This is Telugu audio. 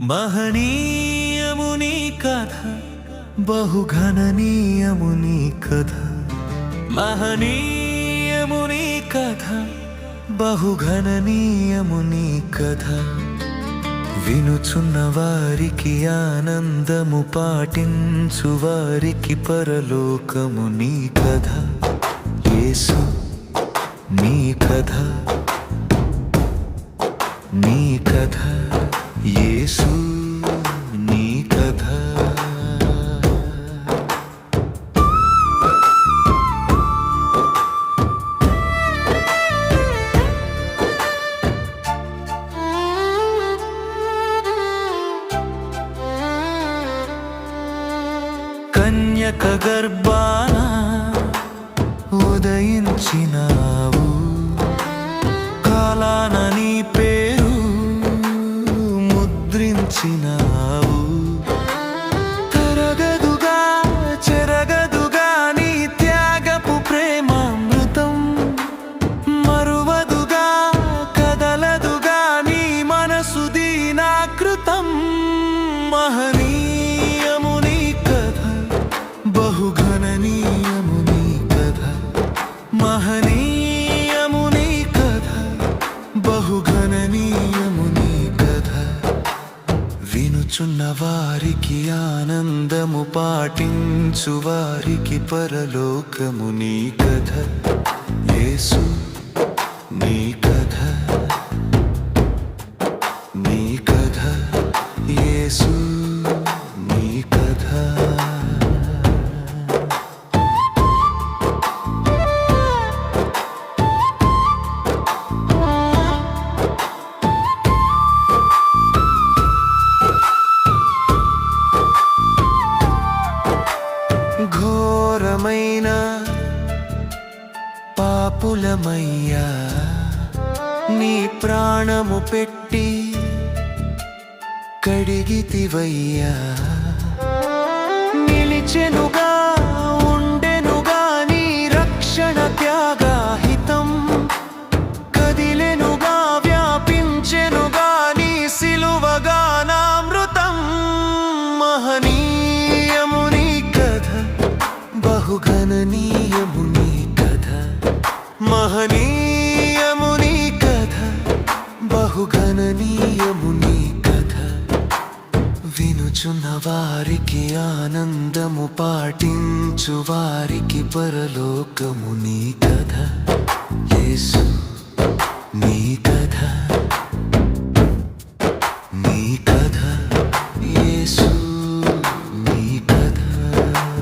మహనీయముని కథ బహుఘననీయముని కథ. మహనీయముని కథ బహుఘననీయముని కథ. వినుచున్న వారికి ఆనందము పాటించు వారికి పరలోకము నీ కథ. యేసు నీ కథ నీ కథ. యేసు నీ కథ. కన్యక గర్భాన ఉదయించినావు. కాలాన నీ చేసినావు. తరగదుగా చెరగదుగా నీ త్యాగపు ప్రేమ మృతం మరువదుగా కదలదుగా నీ మనసు దీనాకృతం. మహనీయము నీ కథ బహుఘననీయము నీ కథ. మహనీయ వినుచున్న వారికి ఆనందము పాటించు వారికి పరలోకము నీ కథ. యేసు నీ పాపులమయ్యా నీ ప్రాణము పెట్టి కడిగితివయ్యా. నిలిచెనుగా ఉండెనుగా నీ రక్షణ త్యాగాహితం కదిలెనుగా వ్యాపించెనుగా నీ సిలువగా నామృతం మహనీయము నీ కథ బహుఘననీయము మహనీయముని కథ బహుగణనీయముని కథ. వినుచున్న వారికి ఆనందము పాటించు వారికి పరలోకముని కథ. యేసు నీ కథ నీ కథ.